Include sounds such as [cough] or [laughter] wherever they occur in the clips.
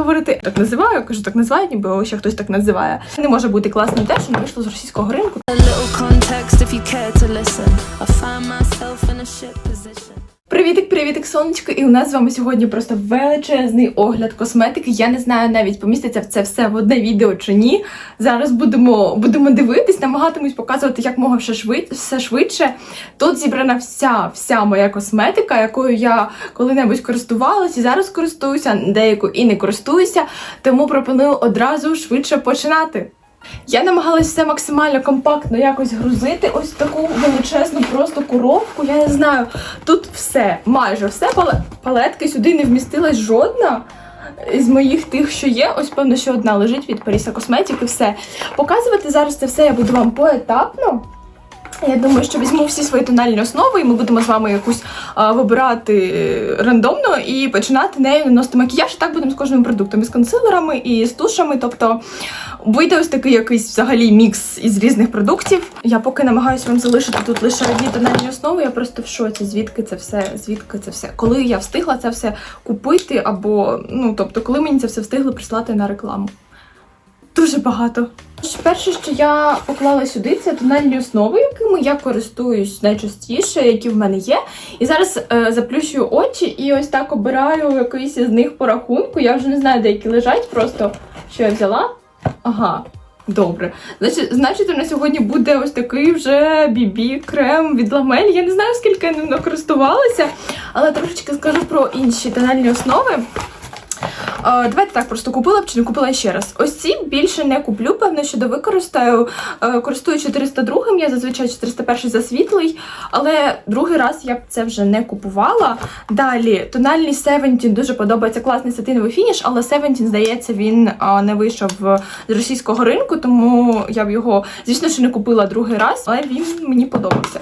говорити так називаю, кажу, так називають, ніби ще хтось так називає. Не може бути класним те, що не вийшло з російського ринку. A little context if you care to listen. I find myself in a shit position. Привітик, привітик, сонечко! І у нас з вами сьогодні просто величезний огляд косметики. Я не знаю навіть поміститься в це все в одне відео чи ні. Зараз будемо, будемо дивитись, намагатимусь показувати як мога все, швид, все швидше. Тут зібрана вся, вся моя косметика, якою я коли-небудь користувалась і зараз користуюся, деяку і не користуюся, тому пропоную одразу швидше починати. Я намагалася все максимально компактно якось грузити. Ось таку величезну просто коробку. Я не знаю, тут все, майже все. Палетки сюди не вмістилась жодна. З моїх тих, що є, ось певно, що одна лежить від Паріса Косметик все. Показувати зараз це все я буду вам поетапно. Я думаю, що візьму всі свої тональні основи, і ми будемо з вами якусь а, вибирати рандомно і починати нею наносити макіяж. І так будемо з кожним продуктом, і з консилерами, і з тушами. Тобто вийде ось такий якийсь взагалі мікс із різних продуктів. Я поки намагаюся вам залишити тут лише одні тональні основи. Я просто в шоці, звідки це все, звідки це все. Коли я встигла це все купити, або ну тобто, коли мені це все встигли прислати на рекламу. Дуже багато. Тож, Перше, що я поклала сюди, це тональні основи, якими я користуюсь найчастіше, які в мене є. І зараз е, заплющую очі і ось так обираю якийсь із них по рахунку. Я вже не знаю, де які лежать, просто що я взяла. Ага, добре. Значить, значить, у нас сьогодні буде ось такий вже бібі крем від ламель. Я не знаю, скільки я ним користувалася, але трошечки скажу про інші тональні основи. Е, Давайте так просто купила б чи не купила ще раз. Ось ці більше не куплю, певно, що довикористаю. Е, Користую 402, я зазвичай 401 за світлий, але другий раз я б це вже не купувала. Далі тональний 70 дуже подобається класний сатиновий фініш, але 70, здається, він е, не вийшов з російського ринку, тому я б його, звісно, що не купила другий раз, але він мені подобався.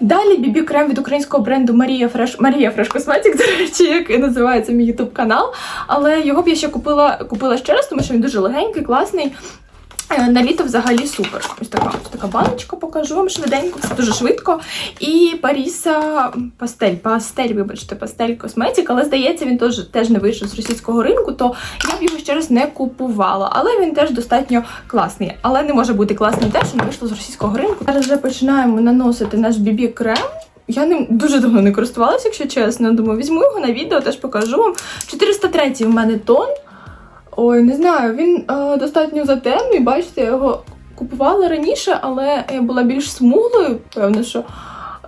Далі бібі крем від українського бренду Марія Фреш Марія Фреш Косметик, до речі, як називається мій ютуб канал. Але його б я ще купила, купила ще раз, тому що він дуже легенький, класний. Е, На літо взагалі супер. Ось така ось така баночка, покажу вам швиденько, все дуже швидко. І Паріса пастель, пастель, вибачте, пастель косметик, але здається, він теж, теж не вийшов з російського ринку, то я б його ще раз не купувала. Але він теж достатньо класний. Але не може бути класним те, що не вийшло з російського ринку. Зараз вже починаємо наносити наш бібі крем. Я ним дуже давно не користувалася, якщо чесно. Думаю, візьму його на відео, теж покажу вам. 403 в мене тон. Ой, не знаю, він е, достатньо затемний, бачите, я його купувала раніше, але я була більш смуглою, певно, що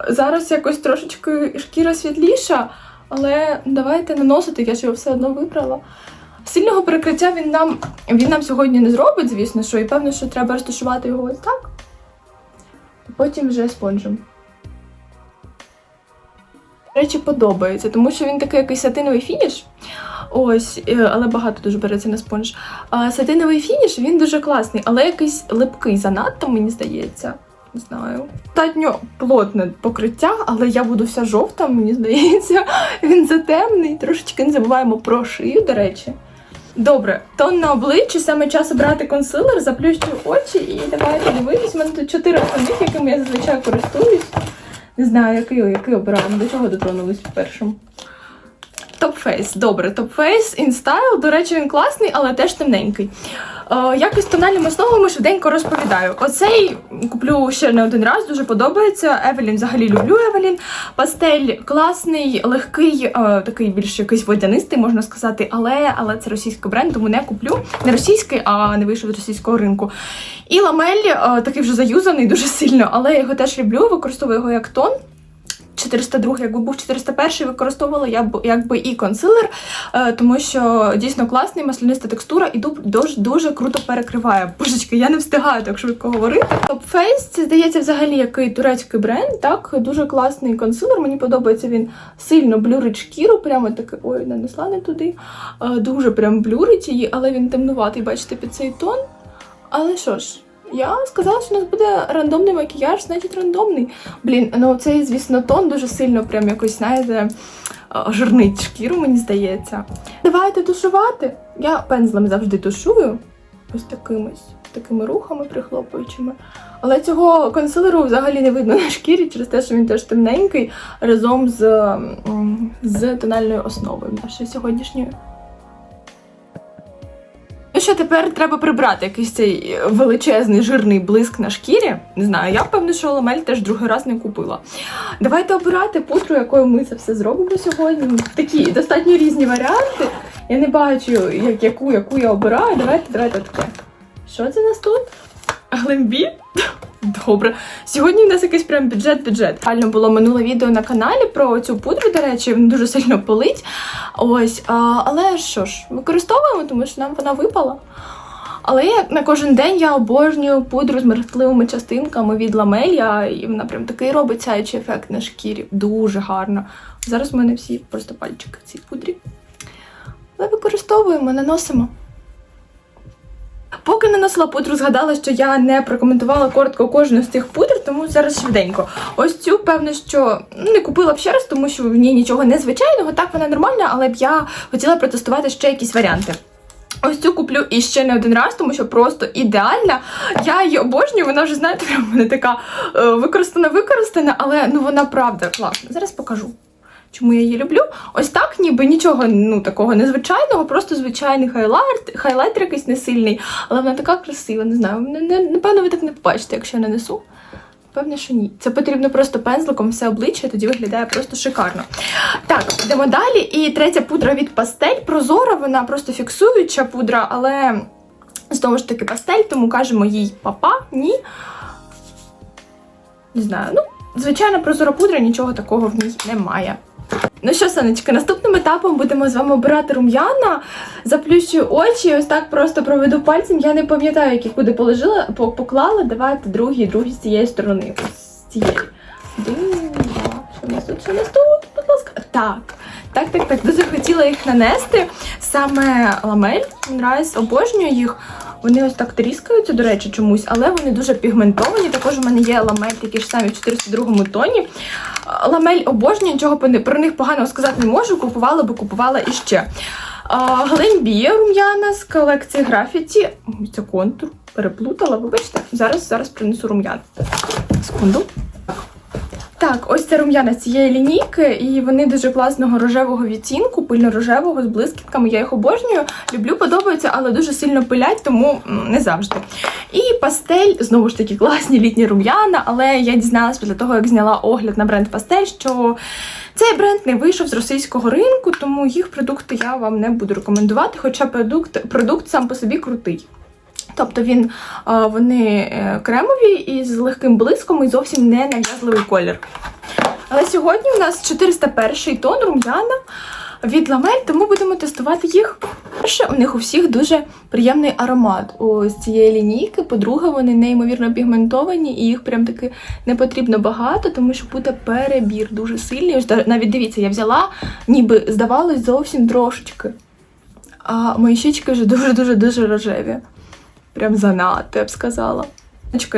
зараз якось трошечки шкіра світліша, але давайте наносити, я ж його все одно вибрала. Сильного перекриття він нам, він нам сьогодні не зробить, звісно, що, і певно, що треба розташувати його ось так. Потім вже спонжем. Речі, подобається, тому що він такий якийсь сатиновий фініш. Ось, е, але багато дуже береться на спонж. А сатиновий фініш він дуже класний, але якийсь липкий занадто, мені здається. Не знаю. Достатньо плотне покриття, але я буду вся жовта, мені здається. [laughs] Він затемний. Трошечки не забуваємо про шию, до речі. Добре, тон на обличчі, саме час обрати консилер, заплющую очі і давайте дивитись. У мене тут чотири основних, якими я зазвичай користуюсь. Не знаю, який, який обираємо, до чого дотронулись першим. Топфейс. Добре, топфейс InStyle. До речі, він класний, але теж темненький. Е, якось тональними основами швиденько розповідаю. Оцей куплю ще не один раз, дуже подобається. Евелін взагалі люблю Евелін. Пастель класний, легкий, е, такий більш якийсь водянистий, можна сказати, але, але це російський бренд, тому не куплю. Не російський, а не вийшов з російського ринку. І ламель е, такий вже заюзаний дуже сильно, але я його теж люблю, використовую його як тон. 402, якби був 401, використовувала я б якби і консилер, е, тому що дійсно класний, масляниста текстура і ду- дуже, дуже круто перекриває. Божечки, я не встигаю так швидко говорити. Face, це здається взагалі який турецький бренд, так дуже класний консилер. Мені подобається він сильно блюрить шкіру, прямо таке, ой, нанесла не туди. Е, Дуже прям блюрить її, але він темнуватий, бачите, під цей тон. Але що ж, я сказала, що у нас буде рандомний макіяж, значить рандомний. Блін, ну цей, звісно, тон дуже сильно прям якось, знаєте, а, жирнить шкіру, мені здається. Давайте тушувати. Я пензлем завжди тушую. Ось такимось, такими рухами прихлопуючими. Але цього консилеру взагалі не видно на шкірі через те, що він теж темненький разом з, з тональною основою нашою сьогоднішньою. Що тепер треба прибрати якийсь цей величезний жирний блиск на шкірі. Не знаю, я впевнена, що ламель теж другий раз не купила. Давайте обирати пудру, якою ми це все зробимо сьогодні. Такі достатньо різні варіанти. Я не бачу, як, яку, яку я обираю. Давайте, давайте таке. Що це у нас тут? Глембі? [laughs] Добре. Сьогодні в нас якийсь прям бюджет-бюджет. Реально було минуле відео на каналі про цю пудру, до речі, він дуже сильно палить. Ось, а, але що ж, використовуємо, тому що нам вона випала. Але я на кожен день я обожнюю пудру з мертвими частинками від ламелія, і вона прям такий робить сяючий ефект на шкірі. Дуже гарно. Зараз в мене всі просто пальчики в цій пудрі. Але використовуємо, наносимо. Поки наносила пудру, згадала, що я не прокоментувала коротко кожну з цих пудр, тому зараз швиденько. Ось цю, певно, що ну, не купила б ще раз, тому що в ній нічого незвичайного, так вона нормальна, але б я хотіла протестувати ще якісь варіанти. Ось цю куплю і ще не один раз, тому що просто ідеальна. Я її обожнюю, вона вже, знаєте, в мене така е, використана, використана, але ну вона правда класна. Зараз покажу. Чому я її люблю? Ось так, ніби нічого ну такого незвичайного, просто звичайний хайлайт, хайлайтер якийсь не сильний, але вона така красива, не знаю. Напевно, ви так не побачите, якщо я нанесу. Певне, що ні. Це потрібно просто пензликом все обличчя, тоді виглядає просто шикарно. Так, йдемо далі. І третя пудра від пастель. Прозора, вона просто фіксуюча пудра, але знову ж таки пастель, тому кажемо їй папа, ні. Не знаю, ну, звичайна прозора пудра, нічого такого в ній немає. Ну що, Санечка, наступним етапом будемо з вами обирати рум'яна. Заплющую очі, ось так просто проведу пальцем. Я не пам'ятаю, яких куди положила, поклала. Давайте другий, другий з цієї сторони. Ось з цієї. Що нас тут? Що нас тут? Будь ласка. Так. Так, так, так. Дуже хотіла їх нанести. Саме ламель. Нравись, обожнюю їх. Вони ось так тріскаються, до речі, чомусь, але вони дуже пігментовані. Також у мене є ламель такі ж самі в 402 тоні. Ламель обожнюю, нічого про них поганого сказати не можу. Купувала би, купувала іще. Глембі рум'яна з колекції графіті. Це контур. Переплутала, вибачте. Зараз, зараз принесу рум'ян. Секунду. Так, ось це рум'яна цієї лінійки, і вони дуже класного рожевого відтінку, пильно-рожевого з блискітками. Я їх обожнюю. Люблю, подобаються, але дуже сильно пилять, тому не завжди. І пастель, знову ж таки, класні літні рум'яна, але я дізналась після того, як зняла огляд на бренд пастель, що цей бренд не вийшов з російського ринку, тому їх продукти я вам не буду рекомендувати, хоча продукт, продукт сам по собі крутий. Тобто він, вони е, кремові і з легким блиском і зовсім не нав'язливий колір. Але сьогодні у нас 401 тон рум'яна від ламель, тому будемо тестувати їх. Перше, у них у всіх дуже приємний аромат ось цієї лінійки. По-друге, вони неймовірно пігментовані, і їх прям таки не потрібно багато, тому що буде перебір дуже сильний. Навіть дивіться, я взяла, ніби здавалось зовсім трошечки. А мої щічки вже дуже-дуже дуже рожеві. Прям занадто, я б сказала.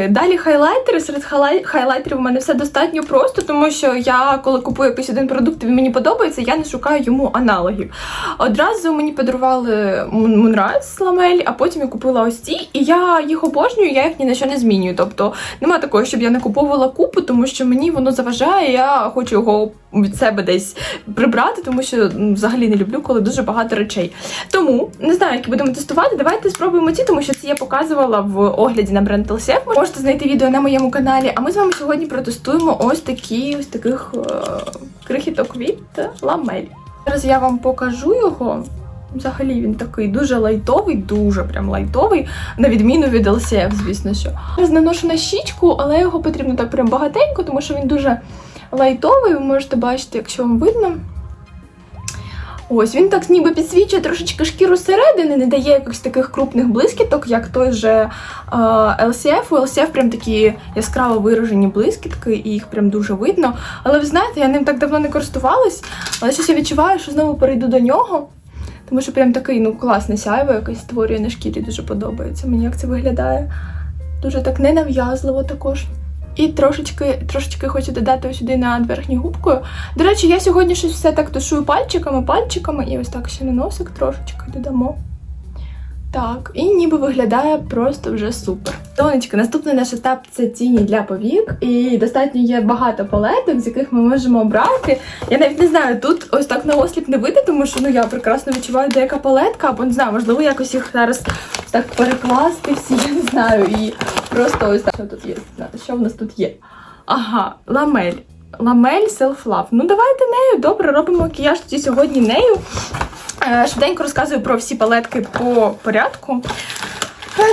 Далі хайлайтери. Серед хайлай- хайлайтерів у мене все достатньо просто, тому що я, коли купую якийсь один продукт, він мені подобається, я не шукаю йому аналогів. Одразу мені подарували Moonrise ламель, а потім я купила ось ці, і я їх обожнюю, я їх ні на що не змінюю. Тобто немає такого, щоб я не куповувала купу, тому що мені воно заважає, я хочу його від себе десь прибрати, тому що взагалі не люблю, коли дуже багато речей. Тому не знаю, які будемо тестувати. Давайте спробуємо ці, тому що це я показувала в огляді на бренд LCF. Можете знайти відео на моєму каналі. А ми з вами сьогодні протестуємо ось такі ось таких е, крихіток від ламель. Зараз я вам покажу його. Взагалі він такий дуже лайтовий, дуже прям лайтовий, на відміну від LCF, звісно що. Зараз наношу на щічку, але його потрібно так прям багатенько, тому що він дуже лайтовий, ви можете бачити, якщо вам видно. Ось він так ніби підсвічує трошечки шкіру зсередини, не дає якихось таких крупних блискіток, як той же LCF. У LCF прям такі яскраво виражені блискітки, і їх прям дуже видно. Але ви знаєте, я ним так давно не користувалась, але щось я відчуваю, що знову перейду до нього. Тому що прям такий ну класне сяйво якось створює на шкірі, дуже подобається. Мені як це виглядає. Дуже так ненав'язливо також. І трошечки, трошечки хочу додати сюди над верхню губкою. До речі, я сьогодні щось все так тушую пальчиками, пальчиками, і ось так ще на носик трошечки додамо. Так, і ніби виглядає просто вже супер. Тонечка, наступний наш етап це тіні для повік, і достатньо є багато палеток, з яких ми можемо обрати. Я навіть не знаю, тут ось так на осліп не вийде, тому що ну я прекрасно відчуваю деяка палетка, або не знаю, можливо, якось їх зараз так перекласти всі, я не знаю, і просто ось так, що тут є. Що в нас тут є? Ага, ламель. Ламель Self Love. Ну давайте нею. Добре, робимо макіяж тоді сьогодні нею. Е, Швиденько розказую про всі палетки по порядку.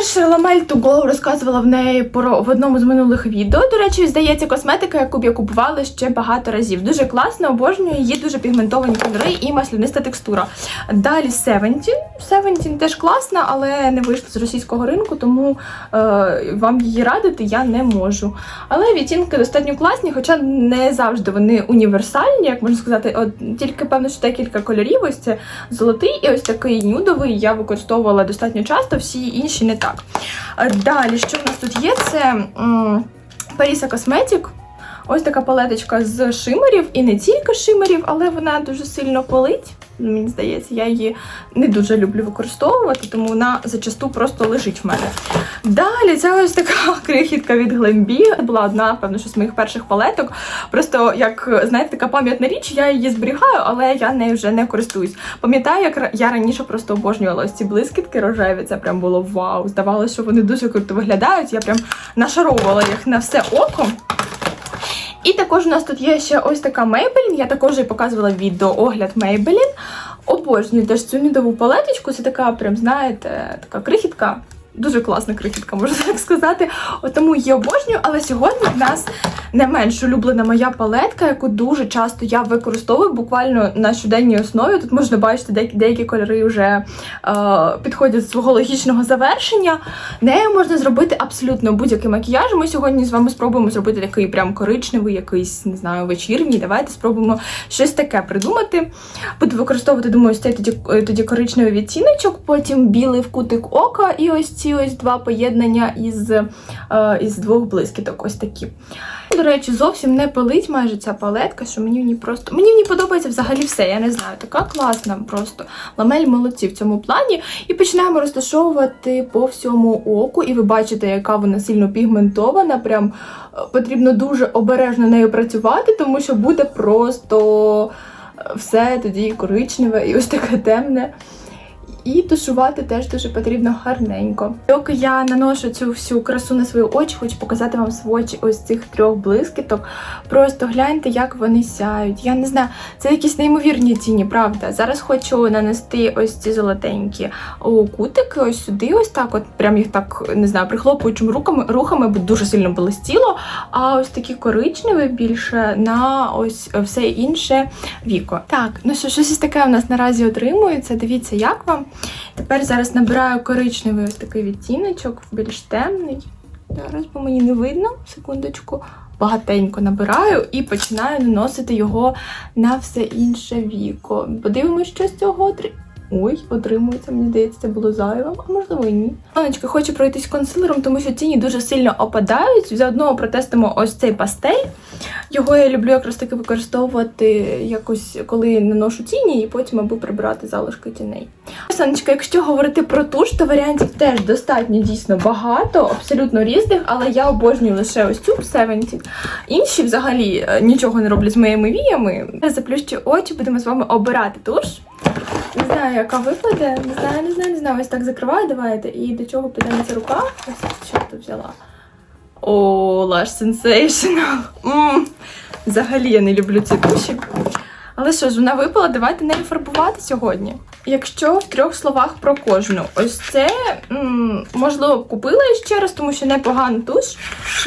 Перше ламель to розказувала в неї про в одному з минулих відео. До речі, здається, косметика, яку б я купувала ще багато разів. Дуже класна, обожнюю її, дуже пігментовані кольори і масляниста текстура. Далі Seventeen. Seventeen теж класна, але не вийшла з російського ринку, тому е, вам її радити я не можу. Але відтінки достатньо класні, хоча не завжди вони універсальні, як можна сказати, от тільки певно, що декілька кольорів. Ось це золотий і ось такий нюдовий. Я використовувала достатньо часто, всі інші не так. Е, Далі, що в нас тут є? Це Parisa Cosmetic. Ось така палеточка з шимерів, і не тільки шимерів, але вона дуже сильно палить. Мені здається, я її не дуже люблю використовувати, тому вона зачасту просто лежить в мене. Далі це ось така [laughs] крихітка від Glambi. Була одна, певно, що з моїх перших палеток. Просто як знаєте, така пам'ятна річ, я її зберігаю, але я нею вже не користуюсь. Пам'ятаю, як я раніше просто обожнювала ось ці блискітки рожеві. Це прям було вау. Здавалося, що вони дуже круто виглядають. Я прям нашаровувала їх на все око. І також у нас тут є ще ось така Maybelline. Я також їй показувала відео огляд Maybelline. Обожнюю теж цю нюдову палеточку. Це така, прям, знаєте, така крихітка. Дуже класна крихітка, можна так сказати. От тому її обожнюю, але сьогодні в нас не менш улюблена моя палетка, яку дуже часто я використовую буквально на щоденній основі. Тут можна бачити, деякі, деякі кольори вже е, підходять до свого логічного завершення. Нею можна зробити абсолютно будь-який макіяж. Ми сьогодні з вами спробуємо зробити такий прям коричневий, якийсь, не знаю, вечірній. Давайте спробуємо щось таке придумати. Буду використовувати, думаю, цей тоді, е, тоді коричневий відтіночок, потім білий в кутик ока, і ось ці ось два поєднання із, е, із двох блискіток. Ось такі. До речі, зовсім не пилить майже ця палетка, що мені в ній просто. Мені в ній подобається взагалі все. Я не знаю, така класна просто. Ламель молодці в цьому плані. І починаємо розташовувати по всьому оку. І ви бачите, яка вона сильно пігментована. Прям е, потрібно дуже обережно нею працювати, тому що буде просто е, все тоді коричневе і ось таке темне. І тушувати теж дуже потрібно гарненько. Доки я наношу цю всю красу на свої очі, хочу показати вам свочі ось цих трьох блискіток. Просто гляньте, як вони сяють. Я не знаю, це якісь неймовірні тіні, правда. Зараз хочу нанести ось ці золотенькі кутики, ось сюди, ось так. От прям їх так не знаю, прихлопуючими руками, рухами, бо дуже сильно блистіло. А ось такі коричневі більше на ось все інше віко. Так, ну що, щось ось таке у нас наразі отримується. Дивіться, як вам. Тепер зараз набираю коричневий ось такий відтіночок, більш темний. Зараз, бо мені не видно, секундочку. Багатенько набираю і починаю наносити його на все інше віко. Подивимось, що з цього. Ой, отримується, мені здається, це було зайвим, а можливо і ні. Анечка, хочу пройтись консилером, тому що тіні дуже сильно опадають. Заодно протестимо ось цей пастель. Його я люблю якраз таки використовувати якось, коли наношу тіні, і потім аби прибирати залишки тіней. Санечка, якщо говорити про туш, то варіантів теж достатньо дійсно багато, абсолютно різних, але я обожнюю лише ось цю 70. Інші взагалі е, нічого не роблять з моїми віями. Заплющу очі, будемо з вами обирати туш. Не знаю, яка випаде. Не знаю, не знаю, не знаю. Ось так закриваю, давайте. І до чого піде ця рука? Ось що тут взяла. О, Lush Sensational. М, Взагалі я не люблю ці туші. Але що ж, вона випала, давайте нею фарбувати сьогодні. Якщо в трьох словах про кожну, ось це можливо купила ще раз, тому що непоганий туш,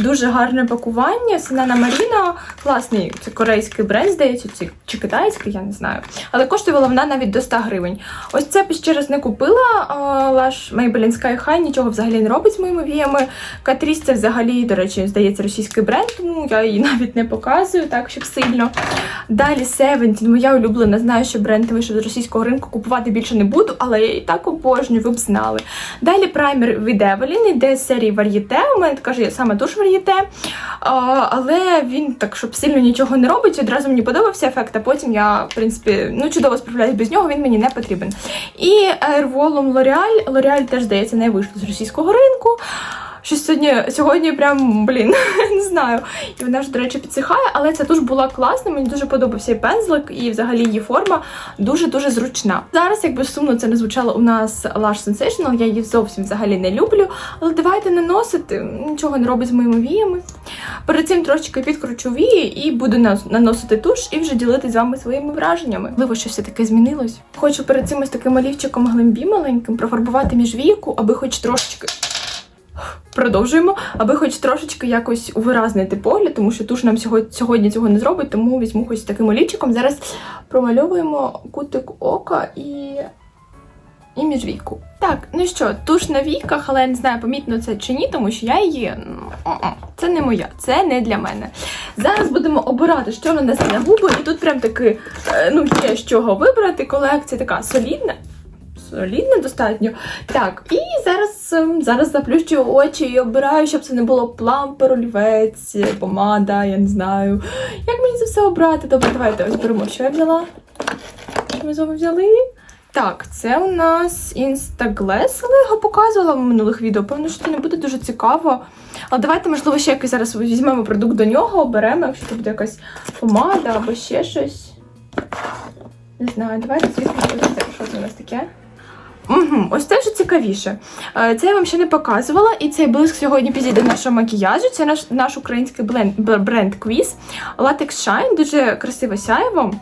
дуже гарне пакування. Синана Маріна, класний, це корейський бренд, здається, чи, китайський, я не знаю. Але коштувала вона навіть до 100 гривень. Ось це б ще раз не купила. Лаш Maybelline Sky High нічого взагалі не робить з моїми віями. Катріс це взагалі, до речі, здається, російський бренд, тому я її [laughs] навіть не показую так, щоб сильно. Далі Seventeen, моя улюблена, знаю, що бренд вийшов з російського ринку, купувати більше не буду, але я і так обожнюю, ви б знали. Далі праймер від Evelyn, іде з серії Varieté, у мене така ж саме Varieté, а, але він так, щоб сильно нічого не робить, одразу мені подобався ефект, а потім я, в принципі, ну, чудово справляюсь без нього, він мені не потрібен. І Airwolum L'Oreal, L'Oreal теж, здається, не вийшло з російського ринку. Щось сьогодні, сьогодні прям, блін, [laughs] не знаю. І вона ж, до речі, підсихає, але ця туш була класна, мені дуже подобався і пензлик, і взагалі її форма дуже-дуже зручна. Зараз, якби сумно це не звучало у нас Lush Sensational, я її зовсім взагалі не люблю. Але давайте наносити, нічого не робить з моїми віями. Перед цим трошечки підкручу вії і буду наносити туш і вже ділитися з вами своїми враженнями. Можливо, що все таке змінилось. Хочу перед цим ось таким олівчиком глимбі маленьким профарбувати між віку, аби хоч трошечки. Продовжуємо, аби хоч трошечки якось увиразнити погляд, тому що туш нам сьогодні, цього не зробить, тому візьму хоч таким олівчиком. Зараз промальовуємо кутик ока і, і міжвійку. Так, ну що, туш на віках, але я не знаю, помітно це чи ні, тому що я її. ну, Це не моя, це не для мене. Зараз будемо обирати, що нанести на губи, і тут прям таки е, ну, є з чого вибрати. Колекція така солідна. Солідна достатньо. Так, і зараз, ем, зараз заплющую очі і обираю, щоб це не було плампер, олівець, помада, я не знаю. Як мені це все обрати? Добре, давайте ось беремо, що я взяла. Що ми з вами взяли? Так, це у нас Instaglass, але я його показувала в минулих відео. Певно, що це не буде дуже цікаво. Але давайте, можливо, ще якийсь зараз візьмемо продукт до нього, оберемо, якщо це буде якась помада або ще щось. Не знаю, давайте звідки. Що це у нас таке? Угу, ось це вже цікавіше. Е, Це я вам ще не показувала, і цей блиск сьогодні підійде до нашого макіяжу. Це наш, наш український бренд Quiz. Latex Shine, дуже красиво сяєво.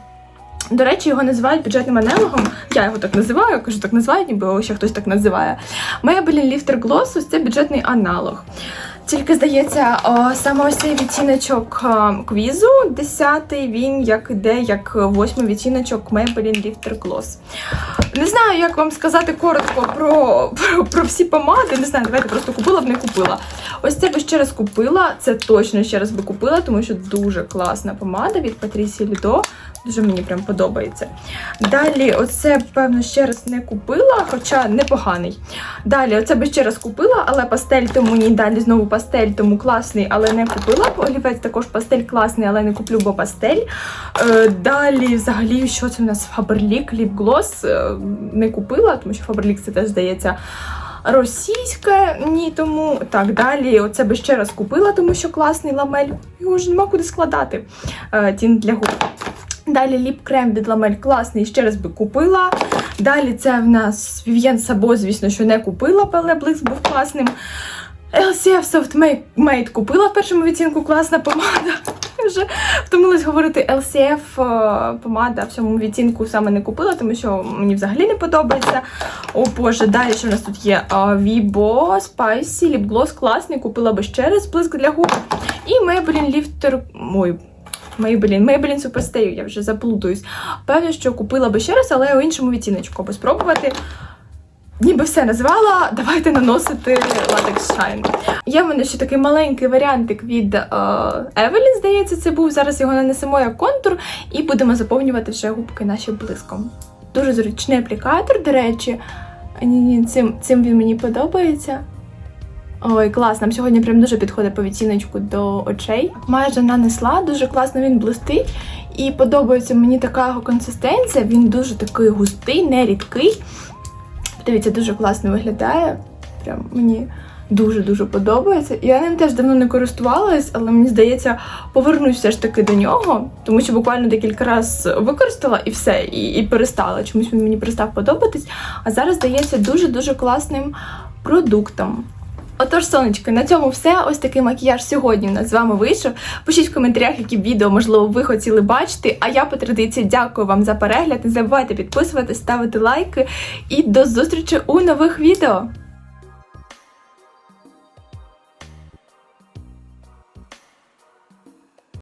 До речі, його називають бюджетним аналогом. Я його так називаю, кажу, так називають, ніби ще хтось так називає. Maybelline Lifter Gloss ось це бюджетний аналог. Тільки здається, саме ось цей відтіночок е, квізу, 10-й, він як іде, як восьмий відтіночок Maybelline Lifter Gloss. Не знаю, як вам сказати коротко про, про, про всі помади. Не знаю, давайте просто купила б не купила. Ось це би ще раз купила. Це точно ще раз би купила, тому що дуже класна помада від Patricia Lido. Дуже мені прям подобається. Далі, оце, певно, ще раз не купила, хоча непоганий. Далі, оце би ще раз купила, але пастель тому ні. Далі знову пастель, тому класний, але не купила. Олівець також пастель класний, але не куплю, бо пастель. Е, далі, взагалі, що це у нас Lip Gloss е, не купила, тому що Faberlic це теж здається. Російське, ні, тому так далі. Оце би ще раз купила, тому що класний ламель. Його ж нема куди складати. Е, тінт для губ. Далі ліп-крем від ламель класний, ще раз би купила. Далі це в нас Vivienne Sabo, звісно, що не купила, але блиск був класним. LCF Soft Made купила в першому відтінку, класна помада. [laughs] Вже втомилась говорити LCF е, помада в цьому відтінку саме не купила, тому що мені взагалі не подобається. О Боже, далі що у нас тут є? Vibo Spicy Lip Gloss класний, купила би ще раз блиск для губ. І Maybelline Lifter... Ой, Maybelline, Maybelline Superstay, я вже заплутаюсь. Певно, що купила би ще раз, але у іншому відтіночку, аби спробувати. Ніби все назвала, давайте наносити Latex Shine. Є в мене ще такий маленький варіантик від е, Evelyn, здається, це був. Зараз його нанесемо як контур і будемо заповнювати вже губки наші блиском. Дуже зручний аплікатор, до речі. Ні, ні, цим, цим він мені подобається. Ой, клас, нам сьогодні прям дуже підходить по відтіночку до очей. Майже нанесла, дуже класно він блистить. І подобається мені така його консистенція. Він дуже такий густий, не рідкий. Дивіться, дуже класно виглядає. Прям мені дуже-дуже подобається. Я ним теж давно не користувалась, але мені здається, повернусь все ж таки до нього, тому що буквально декілька разів використала і все, і, і перестала. Чомусь він мені перестав подобатись. А зараз здається дуже-дуже класним продуктом. Отож, сонечки, на цьому все. Ось такий макіяж сьогодні у нас з вами вийшов. Пишіть в коментарях, які відео, можливо, ви хотіли бачити. А я по традиції дякую вам за перегляд. Не забувайте підписуватись, ставити лайки. І до зустрічі у нових відео!